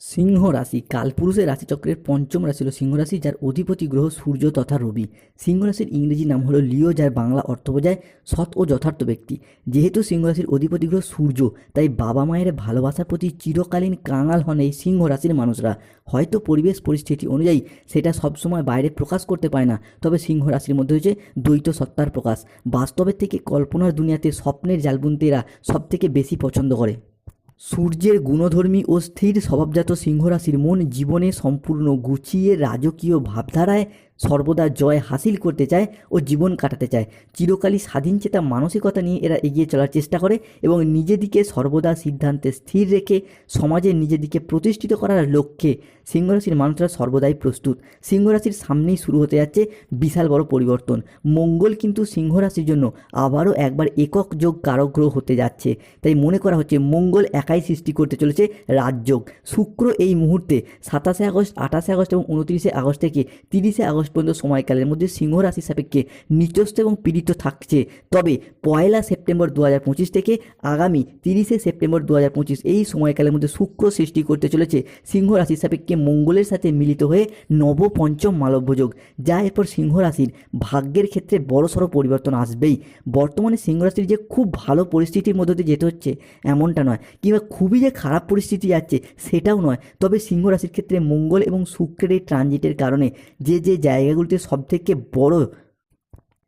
সিংহ রাশি, কালপুরুষের রাশিচক্রের পঞ্চম রাশি হল সিংহ রাশি, যার অধিপতি গ্রহ সূর্য তথা রবি। সিংহ রাশির ইংরেজি নাম হলো লিও, যার বাংলা অর্থ বোঝায় সৎ ও যথার্থ ব্যক্তি। যেহেতু সিংহ রাশির অধিপতি গ্রহ সূর্য, তাই বাবা মায়ের ভালোবাসার প্রতি চিরকালীন কাঙাল হন এই সিংহ রাশির মানুষরা। হয়তো পরিবেশ পরিস্থিতি অনুযায়ী সেটা সবসময় বাইরে প্রকাশ করতে পারে না, তবে সিংহ রাশির মধ্যে হচ্ছে দ্বৈত সত্তার প্রকাশ। বাস্তবের থেকে কল্পনার দুনিয়াতে স্বপ্নের জালবুনতেরা সব থেকে বেশি পছন্দ করে। সূর্যের গুণধর্মী ও স্থির স্বভাবজাত সিংহরাশির মন জীবনে সম্পূর্ণ গুছিয়ে রাজকীয় ভাবধারায় সর্বদা জয় হাসিল করতে চায় ও জীবন কাটাতে চায়। চিরকালই স্বাধীনচেতা মানসিকতা নিয়ে এরা এগিয়ে চলার চেষ্টা করে এবং নিজেদিকে সর্বদা সিদ্ধান্তে স্থির রেখে সমাজে নিজেদিকে প্রতিষ্ঠিত করার লক্ষ্যে সিংহরাশির মানুষরা সর্বদাই প্রস্তুত। সিংহরাশির সামনেই শুরু হতে যাচ্ছে বিশাল বড় পরিবর্তন। মঙ্গল কিন্তু সিংহরাশির জন্য আবারও একবার একক যোগ কারক গ্রহ হতে যাচ্ছে। তাই মনে করা হচ্ছে মঙ্গল একাই সৃষ্টি করতে চলেছে রাজযোগ। শুক্র এই মুহূর্তে সাতাশে আগস্ট, আঠাশে আগস্ট এবং উনত্রিশে আগস্ট থেকে তিরিশে আগস্ট পর্যন্ত সময়কালের মধ্যে সিংহ রাশি সাপেক্ষে নিচস্থ এবং পীড়িত থাকছে। তবে পয়লা সেপ্টেম্বর দু হাজার পঁচিশ থেকে আগামী তিরিশে সেপ্টেম্বর দু হাজার পঁচিশ এই সময়কালের মধ্যে শুক্র সৃষ্টি করতে চলেছে সিংহ রাশি সাপেক্ষে মঙ্গলের সাথে মিলিত হয়ে নবপঞ্চম মালব্যযোগ, যা এরপর সিংহ রাশির ভাগ্যের ক্ষেত্রে বড়সড় পরিবর্তন আসবেই। বর্তমানে সিংহ রাশির যে খুব ভালো পরিস্থিতির মধ্যে দিয়ে যেতে হচ্ছে এমনটা নয়, কিংবা খুবই যে খারাপ পরিস্থিতি যাচ্ছে সেটাও নয়। তবে সিংহ রাশির ক্ষেত্রে মঙ্গল এবং শুক্রের এই ট্রানজিটের কারণে যে যে জায়গাগুলিতে সবথেকে বড়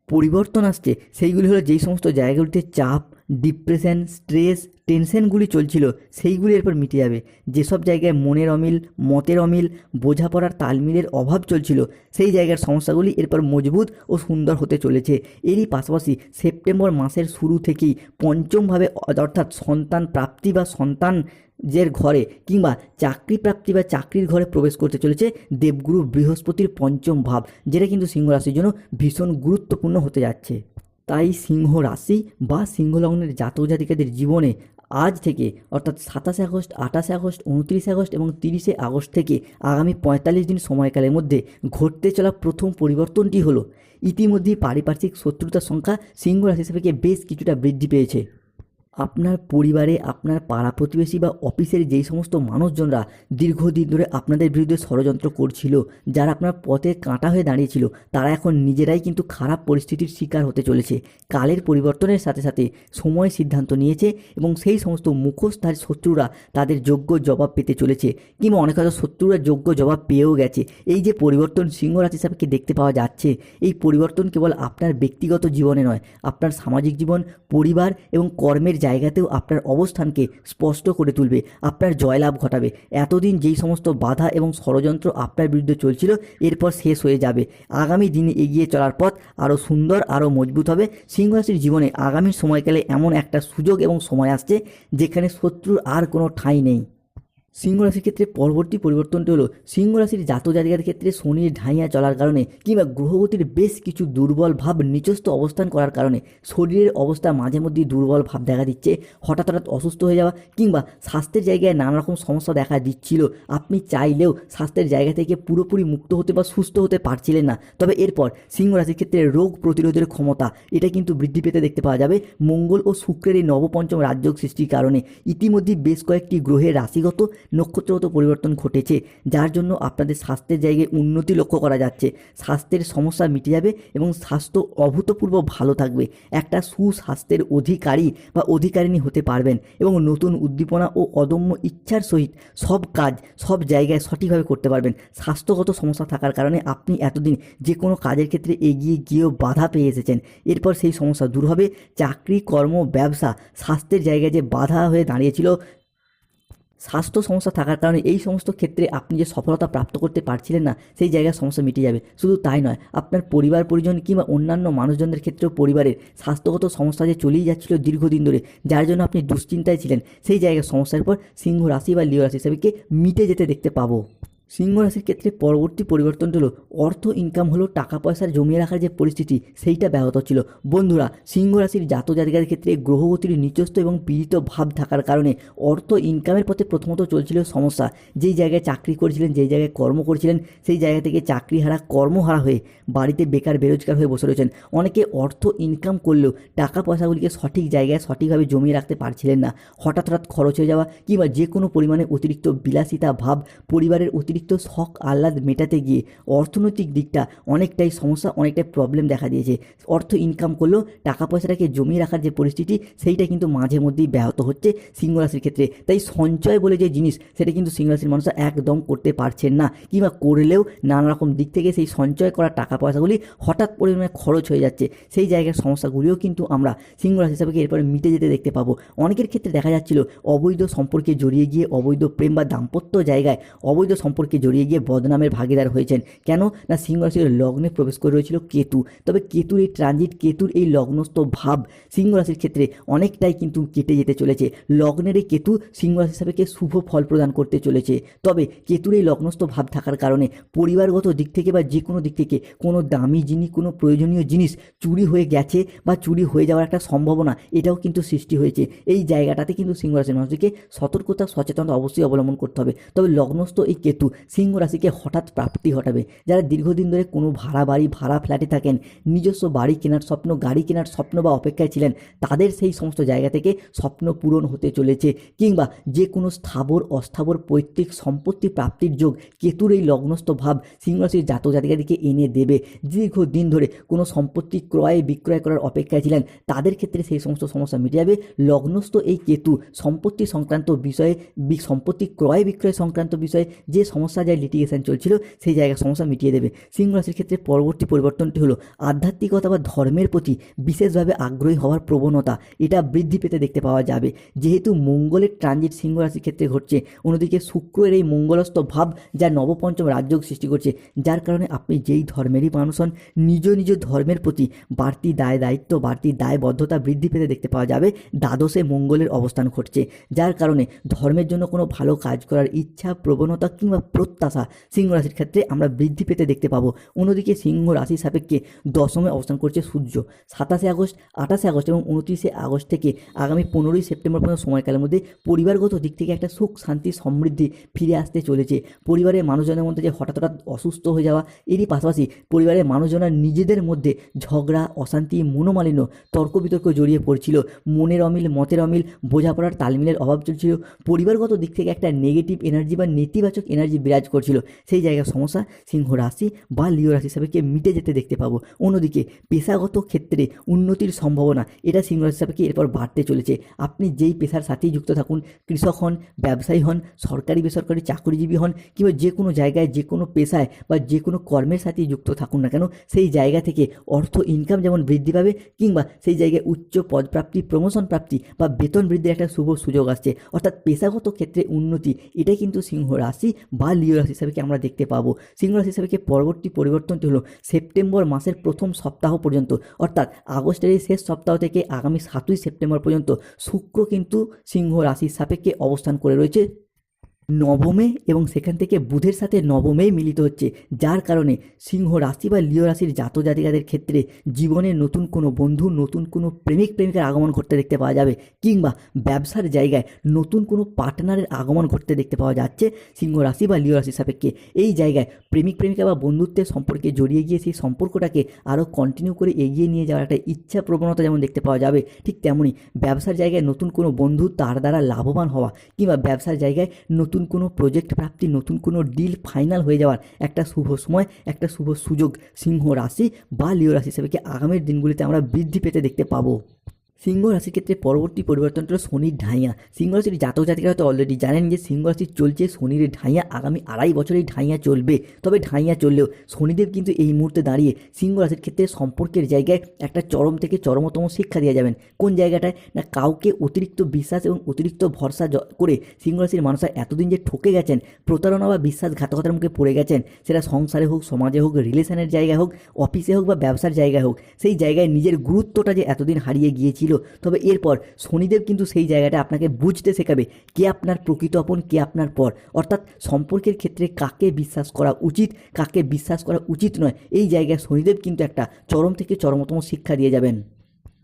পরিবর্তন আসছে, সেইগুলি হলো যেই সমস্ত জায়গাগুলিতে চাপ, ডিপ্রেশন, স্ট্রেস, টেনশনগুলি চলছিল, সেইগুলি এরপর মিটে যাবে। যেসব জায়গায় মনের অমিল, মতের অমিল, বোঝাপড়ার তালমিলের অভাব চলছিল, সেই জায়গার সমস্যাগুলি এরপর মজবুত ও সুন্দর হতে চলেছে। এরই পাশাপাশি সেপ্টেম্বর মাসের শুরু থেকেই পঞ্চমভাবে অর্থাৎ সন্তান প্রাপ্তি বা সন্তান যে ঘরে কিংবা চাকরি প্রাপ্তি বা চাকরির ঘরে প্রবেশ করতে চলেছে দেবগুরু বৃহস্পতির পঞ্চম ভাব, যেটা কিন্তু সিংহ রাশির জন্য ভীষণ গুরুত্বপূর্ণ হতে যাচ্ছে। তাই সিংহ রাশি বা সিংহলগ্নের জাতক জাতিকাদের জীবনে আজ থেকে, অর্থাৎ সাতাশে আগস্ট, আঠাশে আগস্ট, উনত্রিশে আগস্ট এবং তিরিশে আগস্ট থেকে আগামী পঁয়তাল্লিশ দিন সময়কালের মধ্যে ঘটতে চলা প্রথম পরিবর্তনটি হলো, ইতিমধ্যেই পারিপার্শ্বিক শত্রুতার সংখ্যা সিংহ রাশি হিসেবে বেশ কিছুটা বৃদ্ধি পেয়েছে। আপনার পরিবারে, আপনার পাড়া প্রতিবেশী বা অফিসের যেই সমস্ত মানুষজনরা দীর্ঘদিন ধরে আপনাদের বিরুদ্ধে ষড়যন্ত্র করছিল, যারা আপনার পথে কাঁটা হয়ে দাঁড়িয়েছিল, তারা এখন নিজেরাই কিন্তু খারাপ পরিস্থিতির শিকার হতে চলেছে। কালের পরিবর্তনের সাথে সাথে সময় সিদ্ধান্ত নিয়েছে এবং সেই সমস্ত মুখোশধারী শত্রুরা তাদের যোগ্য জবাব পেতে চলেছে কিংবা অনেক হয়তো শত্রুরা যোগ্য জবাব পেয়েও গেছে। এই যে পরিবর্তন সিংহ রাশি সাপেক্ষে দেখতে পাওয়া যাচ্ছে? এই পরিবর্তন কেবল আপনার ব্যক্তিগত জীবনে নয়, আপনার সামাজিক জীবন, পরিবার এবং কর্মের জায়গাতেও আপনার অবস্থানকে স্পষ্ট করে তুলবে, আপনার জয়লাভ ঘটাবে। এতদিন যেই সমস্ত বাধা এবং ষড়যন্ত্র আপনার বিরুদ্ধে চলছিল, এরপর শেষ হয়ে যাবে। আগামী দিনে এগিয়ে চলার পথ আরও সুন্দর, আরও মজবুত হবে। সিংহরাশির জীবনে আগামী সময়কালে এমন একটা সুযোগ এবং সময় আসছে, যেখানে শত্রুর আর কোনো ঠাঁই নেই। সিংহ রাশির ক্ষেত্রে পরবর্তী পরিবর্তনটি হলো, সিংহ রাশির জাত জাতিকার ক্ষেত্রে শনির ঢাইয়া চলার কারণে কিংবা গ্রহগতির বেশ কিছু দুর্বল ভাব নিচস্থ অবস্থান করার কারণে শরীরের অবস্থা মাঝে মধ্যেই দুর্বল ভাব দেখা দিচ্ছে। হঠাৎ হঠাৎ অসুস্থ হয়ে যাওয়া কিংবা স্বাস্থ্যের জায়গায় নানা রকম সমস্যা দেখা দিচ্ছিল। আপনি চাইলেও স্বাস্থ্যের জায়গা থেকে পুরোপুরি মুক্ত হতে বা সুস্থ হতে পারছিলেন না। তবে এরপর সিংহ রাশির ক্ষেত্রে রোগ প্রতিরোধের ক্ষমতা, এটা কিন্তু বৃদ্ধি পেতে দেখতে পাওয়া যাবে। মঙ্গল ও শুক্রের এই নবপঞ্চম রাজযোগ সৃষ্টির কারণে ইতিমধ্যেই বেশ কয়েকটি গ্রহের রাশিগত নক্ষত্রগত পরিবর্তন ঘটেছে, যার জন্য আপনাদের স্বাস্থ্যের জায়গায় উন্নতি লক্ষ্য করা যাচ্ছে। স্বাস্থ্যের সমস্যা মিটে যাবে এবং স্বাস্থ্য অভূতপূর্ব ভালো থাকবে। একটা সুস্বাস্থ্যের অধিকারী বা অধিকারিণী হতে পারবেন এবং নতুন উদ্দীপনা ও অদম্য ইচ্ছার সহিত সব কাজ সব জায়গায় সঠিকভাবে করতে পারবেন। স্বাস্থ্যগত সমস্যা থাকার কারণে আপনি এতদিন যে কোনো কাজের ক্ষেত্রে এগিয়ে গিয়েও বাধা পেয়ে এসেছেন। এরপর সেই সমস্যা দূর হবে। চাকরি, কর্ম, ব্যবসা স্বাস্থ্যের জায়গায় যে বাধা হয়ে দাঁড়িয়েছিল স্বাস্থ্য সমস্যা থাকার কারণে এই সমস্ত ক্ষেত্রে আপনি যে সফলতা প্রাপ্ত করতে পারছিলেন না, সেই জায়গায় সমস্যা মিটে যাবে। শুধু তাই নয়, আপনার পরিবার, পরিজন কিংবা অন্যান্য মানুষজনদের ক্ষেত্রেও পরিবারের স্বাস্থ্যগত সমস্যা যে চলেই যাচ্ছিল দীর্ঘদিন ধরে, যার জন্য আপনি দুশ্চিন্তায় ছিলেন, সেই জায়গায় সমস্যার পর সিংহ রাশি বা লিও রাশি হিসাবে মিটে যেতে দেখতে পাবো। সিংহ রাশির ক্ষেত্রে পরবর্তী পরিবর্তনটি হলো, অর্থ ইনকাম হলো, টাকা পয়সার জমিয়ে রাখার যে পরিস্থিতি, সেইটা ব্যাহত ছিল। বন্ধুরা, সিংহ রাশির জাত জাতিকাদের ক্ষেত্রে গ্রহগতির নিচস্থ এবং পীড়িত ভাব থাকার কারণে অর্থ ইনকামের পথে প্রথমত চলছিল সমস্যা। যেই জায়গায় চাকরি করেছিলেন, যেই জায়গায় কর্ম করেছিলেন, সেই জায়গা থেকে চাকরি হারা কর্মহারা হয়ে বাড়িতে বেকার, বেরোজগার হয়ে বসে রয়েছেন। অনেকে অর্থ ইনকাম করলেও টাকা পয়সাগুলিকে সঠিক জায়গায় সঠিকভাবে জমিয়ে রাখতে পারছিলেন না। হঠাৎ হঠাৎ খরচ হয়ে যাওয়া কিংবা যে কোনো পরিমাণে অতিরিক্ত বিলাসিতা ভাব পরিবারের অতিরিক্ত শখ, আহ্লাদ মেটাতে গিয়ে অর্থনৈতিক দিকটা অনেকটাই সমস্যা, অনেকটাই প্রবলেম দেখা দিয়েছে। অর্থ ইনকাম করলেও টাকা পয়সাটাকে জমিয়ে রাখার যে পরিস্থিতি, সেইটা কিন্তু মাঝে মধ্যেই ব্যাহত হচ্ছে সিংহ রাশির ক্ষেত্রে। তাই সঞ্চয় বলে যে জিনিস, সেটা কিন্তু সিংহ রাশির মানুষরা একদম করতে পারছেন না। কিংবা করলেও নানা রকম দিক থেকে সেই সঞ্চয় করা টাকা পয়সাগুলি হঠাৎ পরিমাণে খরচ হয়ে যাচ্ছে। সেই জায়গার সমস্যাগুলিও কিন্তু আমরা সিংহ রাশি হিসাবে এরপরে মিটে যেতে দেখতে পাবো। অনেকের ক্ষেত্রে দেখা যাচ্ছিল অবৈধ সম্পর্কে জড়িয়ে গিয়ে অবৈধ প্রেম বা দাম্পত্য জায়গায় অবৈধ সম্পর্কে জড়িয়ে গিয়ে বদনামের ভাগিদার হয়েছেন। কেন? না সিংহ রাশির লগ্নে প্রবেশ করে রয়েছিল কেতু। তবে কেতুর এই ট্রানজিট কেতুর এই লগ্নস্থ ভাব সিংহ রাশির ক্ষেত্রে অনেকটাই কিন্তু কেটে যেতে চলেছে। লগ্নের এই কেতু সিংহ রাশি হিসাবে শুভ ফল প্রদান করতে চলেছে। তবে কেতুর এই লগ্নস্থ ভাব থাকার কারণে পরিবারগত দিক থেকে বা যে কোনো দিক থেকে কোনো দামি জিনিস, কোনো প্রয়োজনীয় জিনিস চুরি হয়ে গেছে বা চুরি হয়ে যাওয়ার একটা সম্ভাবনা এটাও কিন্তু সৃষ্টি হয়েছে। এই জায়গাটাতে কিন্তু সিংহ রাশির মানুষদেরকে সতর্কতা, সচেতনতা অবশ্যই অবলম্বন করতে হবে। তবে লগ্নস্থ এই কেতু সিংহ রাশিকে হঠাৎ প্রাপ্তি ঘটাবে। যারা দীর্ঘদিন ধরে কোনো ভাড়া বাড়ি, ভাড়া ফ্ল্যাটে থাকেন, নিজস্ব বাড়ি কেনার স্বপ্ন, গাড়ি কেনার স্বপ্ন বা অপেক্ষায় ছিলেন, তাদের সেই সমস্ত জায়গা থেকে স্বপ্ন পূরণ হতে চলেছে। কিংবা যে কোনো স্থাবর, অস্থাবর পৈতৃক সম্পত্তি প্রাপ্তির যোগ কেতুর এই লগ্নস্থ ভাব সিংহ রাশির জাতক জাতিকাদিকে এনে দেবে। দীর্ঘদিন ধরে কোনো সম্পত্তি ক্রয় বিক্রয় করার অপেক্ষায় ছিলেন, তাদের ক্ষেত্রে সেই সমস্ত সমস্যা মিটে যাবে। লগ্নস্থ এই কেতু সম্পত্তি সংক্রান্ত বিষয়ে সম্পত্তি ক্রয় বিক্রয় সংক্রান্ত বিষয়ে যে সমস্যা যায় লিটিগেশন চলছিল, সেই জায়গার সমস্যা মিটিয়ে দেবে। সিংহ রাশির ক্ষেত্রে পরবর্তী পরিবর্তনটি হলো, আধ্যাত্মিকতা বা ধর্মের প্রতি বিশেষভাবে আগ্রহী হওয়ার প্রবণতা, এটা বৃদ্ধি পেতে দেখতে পাওয়া যাবে। যেহেতু মঙ্গলের ট্রানজিট সিংহ রাশির ক্ষেত্রে ঘটছে, অন্যদিকে শুক্রের এই মঙ্গলস্থ ভাব যা নবপঞ্চম রাজযোগ সৃষ্টি করছে, যার কারণে আপনি যেই ধর্মেরই মানুষ হন, নিজ নিজ ধর্মের প্রতি বাড়তি দায় দায়িত্ব, বাড়তি দায়বদ্ধতা বৃদ্ধি পেতে দেখতে পাওয়া যাবে, দ্বাদশে মঙ্গলের অবস্থান ঘটছে। যার কারণে ধর্মের জন্য কোনো ভালো কাজ করার ইচ্ছা, প্রবণতা কিংবা প্রত্যাশা। সিংহ রাশির ক্ষেত্রে আমরা বৃদ্ধি পেতে দেখতে পাবো। অন্যদিকে সিংহ রাশির সাপেক্ষে দশমে অবস্থান করছে সূর্য। সাতাশে আগস্ট, আঠাশে আগস্ট এবং উনত্রিশে আগস্ট থেকে আগামী পনেরোই সেপ্টেম্বর পর্যন্ত সময়কালের মধ্যে পরিবারগত দিক থেকে একটা সুখ, শান্তি, সমৃদ্ধি ফিরে আসতে চলেছে। পরিবারের মানুষজনের মধ্যে যে হঠাৎ হঠাৎ অসুস্থ হয়ে যাওয়া, এরই পাশাপাশি পরিবারের মানুষজনের নিজেদের মধ্যে ঝগড়া, অশান্তি, মনোমালিন্য তর্ক বিতর্ক জড়িয়ে পড়ছিল। মনের অমিল, মতের অমিল, বোঝাপড়ার তালমিলের অভাব চলছিল। পরিবারগত দিক থেকে একটা নেগেটিভ এনার্জি বা নেতিবাচক এনার্জি বিরাজ করছিল। সেই জায়গার সমস্যা, সিংহ রাশি বা লিও রাশি হিসাবেকে মিটে যেতে দেখতে পাবো। অন্যদিকে পেশাগত ক্ষেত্রে উন্নতির সম্ভাবনা, এটা সিংহ রাশি হিসাবেকে এরপর বাড়তে চলেছে। আপনি যেই পেশার সাথেই যুক্ত থাকুন, কৃষক হন, ব্যবসায়ী হন, সরকারি, বেসরকারি, চাকরিজীবী হন, কিংবা যে কোনো জায়গায়, যে কোনো পেশায় বা যে কোনো কর্মের সাথেই যুক্ত থাকুন না কেন, সেই জায়গা থেকে অর্থ ইনকাম যেমন বৃদ্ধি পাবে, কিংবা সেই জায়গায় উচ্চ পদপ্রাপ্তি প্রমোশন প্রাপ্তি বা বেতন বৃদ্ধির একটা শুভ সুযোগ আসছে। অর্থাৎ পেশাগত ক্ষেত্রে উন্নতি এটাই কিন্তু সিংহ রাশি বা লিও রাশি হিসাবে আমরা দেখতে পাবো। সিংহ রাশি হিসাবে পরবর্তী পরিবর্তনটি হলো সেপ্টেম্বর মাসের প্রথম সপ্তাহ পর্যন্ত। অর্থাৎ আগস্টের এই শেষ সপ্তাহ থেকে আগামী সাতই সেপ্টেম্বর পর্যন্ত শুক্র কিন্তু সিংহ রাশির সাপেক্ষে অবস্থান করে রয়েছে। নবমে এবং সেখান থেকে বুধের সাথে নবমেই মিলিত হচ্ছে, যার কারণে সিংহ রাশি বা লিও রাশির জাত জাতিকাদের ক্ষেত্রে জীবনে নতুন কোনো বন্ধু, নতুন কোনো প্রেমিক, প্রেমিকার আগমন ঘটতে দেখতে পাওয়া যাবে, কিংবা ব্যবসার জায়গায় নতুন কোনো পার্টনারের আগমন ঘটতে দেখতে পাওয়া যাচ্ছে সিংহ রাশি বা লিও রাশির সাপেক্ষে। এই জায়গায় প্রেমিক, প্রেমিকা বা বন্ধুত্বের সম্পর্কে জড়িয়ে গিয়ে সেই সম্পর্কটাকে আরও কন্টিনিউ করে এগিয়ে নিয়ে যাওয়ার একটা ইচ্ছা প্রবণতা যেমন দেখতে পাওয়া যাবে, ঠিক তেমনই ব্যবসার জায়গায় নতুন কোনো বন্ধু তার দ্বারা লাভবান হওয়া, কিংবা ব্যবসার জায়গায় নতুন কোনো প্রজেক্ট প্রাপ্তি, নতুন কোনো ডিল ফাইনাল হয়ে যাওয়ার একটা শুভ সময়, একটা শুভ সুযোগ, সিংহ রাশি বা লিও রাশি হিসেবে আগামীর দিনগুলিতে আমরা বৃদ্ধি পেতে দেখতে পাবো? সিংহ রাশির ক্ষেত্রে পরবর্তী পরিবর্তনটা হলো শনির ঢাইয়া। সিংহ রাশির জাতক জাতিকারা হয়তো অলরেডি জানেন যে সিংহ রাশির চলছে শনির ঢাইয়া। আগামী আড়াই বছর এই ঢাইয়া চলবে। তবে ঢাইয়া চললেও শনিদেব কিন্তু এই মুহূর্তে দাঁড়িয়ে সিংহ রাশির ক্ষেত্রে সম্পর্কের জায়গায় একটা চরম থেকে চরমতম শিক্ষা দিয়ে যাবেন। কোন জায়গাটায়? না কাউকে অতিরিক্ত বিশ্বাস এবং অতিরিক্ত ভরসা করে সিংহ রাশির মানুষরা এতদিন যে ঠকে গেছেন, প্রতারণা বা বিশ্বাসঘাতকতার মুখে পড়ে গেছেন, সেটা সংসারে হোক, সমাজে হোক রিলেশনের জায়গায় হোক অফিসে হোক বা ব্যবসার জায়গায় হোক, সেই জায়গায় নিজের গুরুত্বটা যে এতদিন হারিয়ে গিয়েছিল ছিল। তবে এরপর শনিদেব কিন্তু সেই জায়গাটা আপনাকে বুঝতে শেখাবে কে আপনার প্রকৃত আপন, কে আপনার পর। অর্থাৎ সম্পর্কের ক্ষেত্রে কাকে বিশ্বাস করা উচিত, কাকে বিশ্বাস করা উচিত নয়, এই জায়গায় শনিদেব কিন্তু একটা চরম থেকে চরমতম শিক্ষা দিয়ে যাবেন।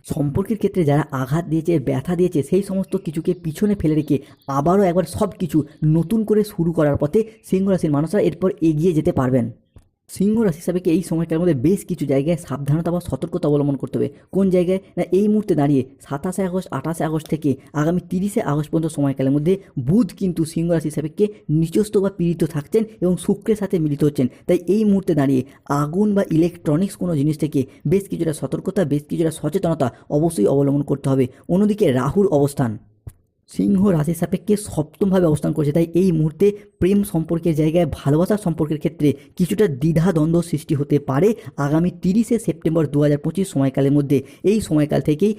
সম্পর্কের ক্ষেত্রে যারা আঘাত দিয়েছে, ব্যথা দিয়েছে, সেই সমস্ত কিছুকে পিছনে ফেলে রেখে আবারও একবার সব কিছু নতুন করে শুরু করার পথে সিংহ রাশির মানুষরা এরপর এগিয়ে যেতে পারবেন। সিংহ রাশি হিসাবে এই সময়কার মধ্যে বেশ কিছু জায়গায় সাবধানতা বা সতর্কতা অবলম্বন করতে হবে? কোন জায়গায় না এই মুহূর্তে দাঁড়িয়ে সাতাশে আগস্ট, আঠাশে আগস্ট থেকে আগামী তিরিশে আগস্ট পর্যন্ত সময়কালের মধ্যে বুধ কিন্তু সিংহ রাশি হিসাবে নিচস্থ বা পীড়িত থাকছেন এবং শুক্রের সাথে মিলিত হচ্ছেন। তাই এই মুহূর্তে দাঁড়িয়ে আগুন বা ইলেকট্রনিক্স কোনো জিনিস থেকে বেশ কিছুটা সতর্কতা, বেশ কিছুটা সচেতনতা অবশ্যই অবলম্বন করতে হবে। অন্যদিকে রাহুর অবস্থান। সিংহ রাশি সাপেক্ষে সপ্তমভাবে অবস্থান করছে। তাই এই মুহূর্তে প্রেম সম্পর্কের জায়গায় ভালোবাসা সম্পর্কের ক্ষেত্রে কিছুটা দ্বিধা দ্বন্দ্ব সৃষ্টি হতে পারে আগামী তিরিশে সেপ্টেম্বর দু হাজার পঁচিশ সময়কালের মধ্যে। এই সময়কাল থেকেই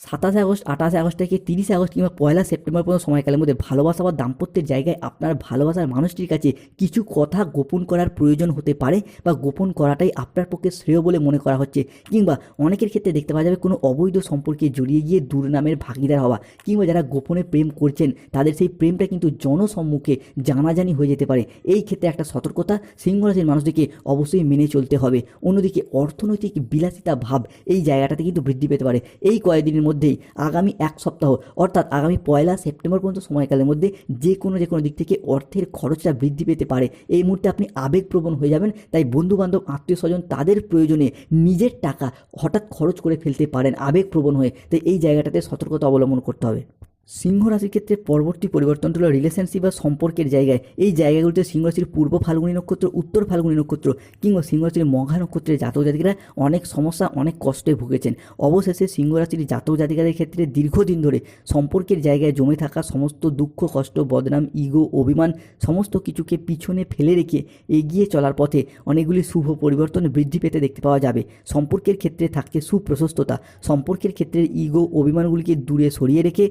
সাতাশে আগস্ট, আঠাশে আগস্ট থেকে তিরিশে আগস্ট কিংবা পয়লা সেপ্টেম্বর পর্যন্ত সময়কালের মধ্যে ভালোবাসা বা দাম্পত্যের জায়গায় আপনার ভালোবাসার মানুষটির কাছে কিছু কথা গোপন করার প্রয়োজন হতে পারে বা গোপন করাটাই আপনার পক্ষে শ্রেয় বলে মনে করা হচ্ছে। কিংবা অনেকের ক্ষেত্রে দেখতে পাওয়া যাবে কোনো অবৈধ সম্পর্কে জড়িয়ে গিয়ে দুর্নামের ভাগিদার হওয়া কিংবা যারা গোপনে প্রেম করছেন, তাদের সেই প্রেমটা কিন্তু জনসম্মুখে জানাজানি হয়ে যেতে পারে। এই ক্ষেত্রে একটা সতর্কতা সিংহ রাশির মানুষদেরকে অবশ্যই মেনে চলতে হবে। অন্যদিকে অর্থনৈতিক বিলাসিতা ভাব এই জায়গাটাতে কিন্তু বৃদ্ধি পেতে পারে। এই কয়েকদিনের মধ্যেই আগামী এক সপ্তাহ, অর্থাৎ আগামী পয়লা সেপ্টেম্বর পর্যন্ত সময়কালের মধ্যে যে কোনো যে কোনো দিক থেকে অর্থের খরচটা বৃদ্ধি পেতে পারে। এই মুহূর্তে আপনি আবেগপ্রবণ হয়ে যাবেন, তাই বন্ধুবান্ধব আত্মীয় স্বজন তাদের প্রয়োজনে নিজের টাকা হঠাৎ খরচ করে ফেলতে পারেন আবেগপ্রবণ হয়ে। তাই এই জায়গাটাতে সতর্কতা অবলম্বন করতে হবে। সিংহ রাশির ক্ষেত্রে পরবর্তী পরিবর্তনটা হলো রিলেশনশিপ বা সম্পর্কের জায়গায়। এই জায়গাগুলিতে সিংহ রাশির পূর্ব ফাল্গুনী নক্ষত্র, উত্তর ফাল্গুনী নক্ষত্র কিংবা সিংহ রাশির মঘা নক্ষত্রের জাতক জাতিকারা অনেক সমস্যা, অনেক কষ্টে ভুগেছেন। অবশেষে সিংহ রাশির জাতক জাতিকাদের ক্ষেত্রে দীর্ঘদিন ধরে সম্পর্কের জায়গায় জমে থাকা সমস্ত দুঃখ, কষ্ট, বদনাম ইগো অভিমান সমস্ত কিছুকে পিছনে ফেলে রেখে এগিয়ে চলার পথে অনেকগুলি শুভ পরিবর্তন বৃদ্ধি পেতে দেখতে পাওয়া যাবে। সম্পর্কের ক্ষেত্রে থাকছে সুপ্রশস্ততা। সম্পর্কের ক্ষেত্রে ইগো অভিমানগুলিকে দূরে সরিয়ে রেখে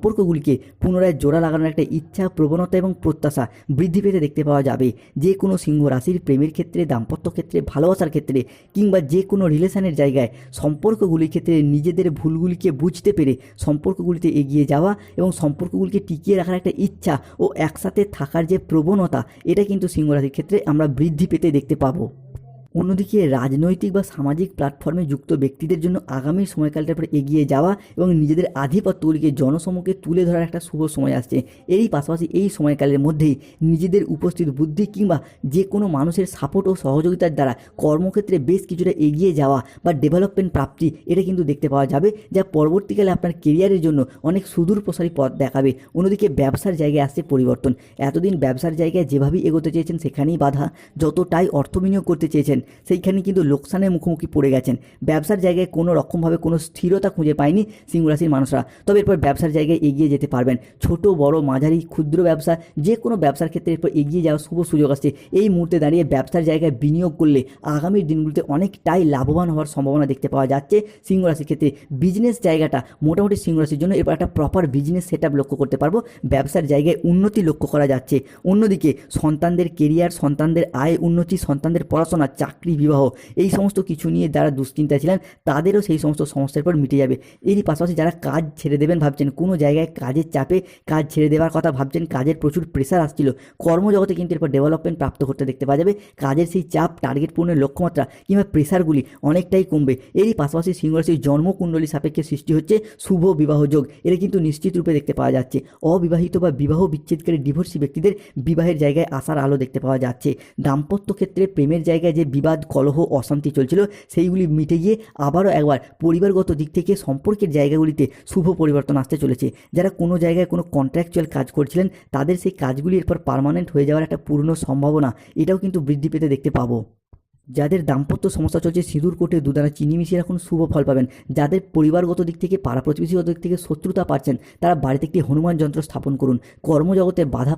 সম্পর্কগুলিকে পুনরায় জোড়া লাগানোর একটা ইচ্ছা, প্রবণতা এবং প্রত্যাশা বৃদ্ধি পেতে দেখতে পাওয়া যাবে। যে কোনো সিংহ রাশির প্রেমের ক্ষেত্রে, দাম্পত্য ক্ষেত্রে, ভালোবাসার ক্ষেত্রে কিংবা যে কোনো রিলেশনের জায়গায় সম্পর্কগুলির ক্ষেত্রে নিজেদের ভুলগুলিকে বুঝতে পেরে সম্পর্কগুলিতে এগিয়ে যাওয়া এবং সম্পর্কগুলিকে টিকিয়ে রাখার একটা ইচ্ছা ও একসাথে থাকার যে প্রবণতা, এটা কিন্তু সিংহ রাশির ক্ষেত্রে আমরা বৃদ্ধি পেতে দেখতে পাবো। অন্যদিকে রাজনৈতিক বা সামাজিক প্ল্যাটফর্মে যুক্ত ব্যক্তিদের জন্য আগামী সময়কালটার পরে এগিয়ে যাওয়া এবং নিজেদের আধিপত্যগুলিকে জনসমক্ষে তুলে ধরার একটা শুভ সময় আসছে। এরই পাশাপাশি এই সময়কালের মধ্যেই নিজেদের উপস্থিত বুদ্ধি কিংবা যে কোনো মানুষের সাপোর্ট ও সহযোগিতার দ্বারা কর্মক্ষেত্রে বেশ কিছুটা এগিয়ে যাওয়া বা ডেভেলপমেন্ট প্রাপ্তি এটা কিন্তু দেখতে পাওয়া যাবে, যা পরবর্তীকালে আপনার কেরিয়ারের জন্য অনেক সুদূর প্রসারী পথ দেখাবে। অন্যদিকে ব্যবসার জায়গায় আসছে পরিবর্তন। এতদিন ব্যবসার জায়গায় যেভাবেই এগোতে চেয়েছেন সেখানেই বাধা। যতটাই অর্থ বিনিয়োগ করতে চেয়েছেন সেইখানে কিন্তু লোকসানের মুখোমুখি পড়ে গেছেন। ব্যবসার জায়গায় কোনো রকমভাবে কোনো স্থিরতা খুঁজে পায়নি সিংহ রাশির মানুষরা। তবে এরপর ব্যবসার জায়গায় এগিয়ে যেতে পারবেন। ছোট, বড়, মাঝারি, ক্ষুদ্র ব্যবসা যে কোনো ব্যবসার ক্ষেত্রে এরপর এগিয়ে যাওয়ার শুভ সুযোগ আসছে। এই মুহূর্তে দাঁড়িয়ে ব্যবসার জায়গায় বিনিয়োগ করলে আগামী দিনগুলিতে অনেকটাই লাভবান হওয়ার সম্ভাবনা দেখতে পাওয়া যাচ্ছে সিংহ রাশির ক্ষেত্রে। বিজনেস জায়গাটা, মোটামুটি সিংহ রাশির জন্য এরপর একটা প্রপার বিজনেস সেট লক্ষ্য করতে পারব। ব্যবসার জায়গায় উন্নতি লক্ষ্য করা যাচ্ছে। অন্যদিকে সন্তানদের কেরিয়ার সন্তানদের আয় উন্নতি, সন্তানদের পড়াশোনা চাকরি বিবাহ, এই সমস্ত কিছু নিয়ে যারা দুশ্চিন্তায় ছিলেন, তাদেরও সেই সমস্ত সমস্যার পর মিটে যাবে। এরই পাশাপাশি যারা কাজ ছেড়ে দেবেন ভাবছেন, কোনো জায়গায় কাজের চাপে কাজ ছেড়ে দেওয়ার কথা ভাবছেন, কাজের প্রচুর প্রেশার আসছিল, কর্মজগতে কিন্তু এরপর ডেভেলপমেন্ট প্রাপ্ত করতে দেখতে পাওয়া যাবে। কাজের সেই চাপ টার্গেট পূরণের লক্ষ্যমাত্রা কিংবা প্রেশারগুলি অনেকটাই কমবে। এরই পাশাপাশি সিংহরাশির জন্মকুণ্ডলী সাপেক্ষে সৃষ্টি হচ্ছে শুভ বিবাহ যোগ। এটা কিন্তু নিশ্চিত রূপে দেখতে পাওয়া যাচ্ছে। অবিবাহিত বা বিবাহ বিচ্ছেদকারী ডিভোর্সি ব্যক্তিদের বিবাহের জায়গায় আসার আলো দেখতে পাওয়া যাচ্ছে। দাম্পত্য ক্ষেত্রে প্রেমের জায়গায় যে বিবাদ, কলহ, অশান্তি চলছিল, সেইগুলি মিটে গিয়ে আবারও একবার পরিবারগত দিক থেকে সম্পর্কের জায়গাগুলিতে শুভ পরিবর্তন আসতে চলেছে। যারা কোনো জায়গায় কোনো কন্ট্রাকচুয়াল কাজ করছিলেন, তাদের সেই কাজগুলি এরপর পার্মানেন্ট হয়ে যাওয়ার একটা পূর্ণ সম্ভাবনা, এটাও কিন্তু বৃদ্ধি পেতে দেখতে পাবো। যাদের দাম্পত্য সমস্যা চলছে, সিঁদুর কোটে দুদানা চিনি মিশিয়ে এখন শুভ ফল পাবেন। যাদের পরিবারগত দিক থেকে পাড়া প্রতিবেশীগত দিক থেকে শত্রুতা পাচ্ছেন, তারা বাড়িতে একটি হনুমান যন্ত্র স্থাপন করুন। কর্মজগতে বাধা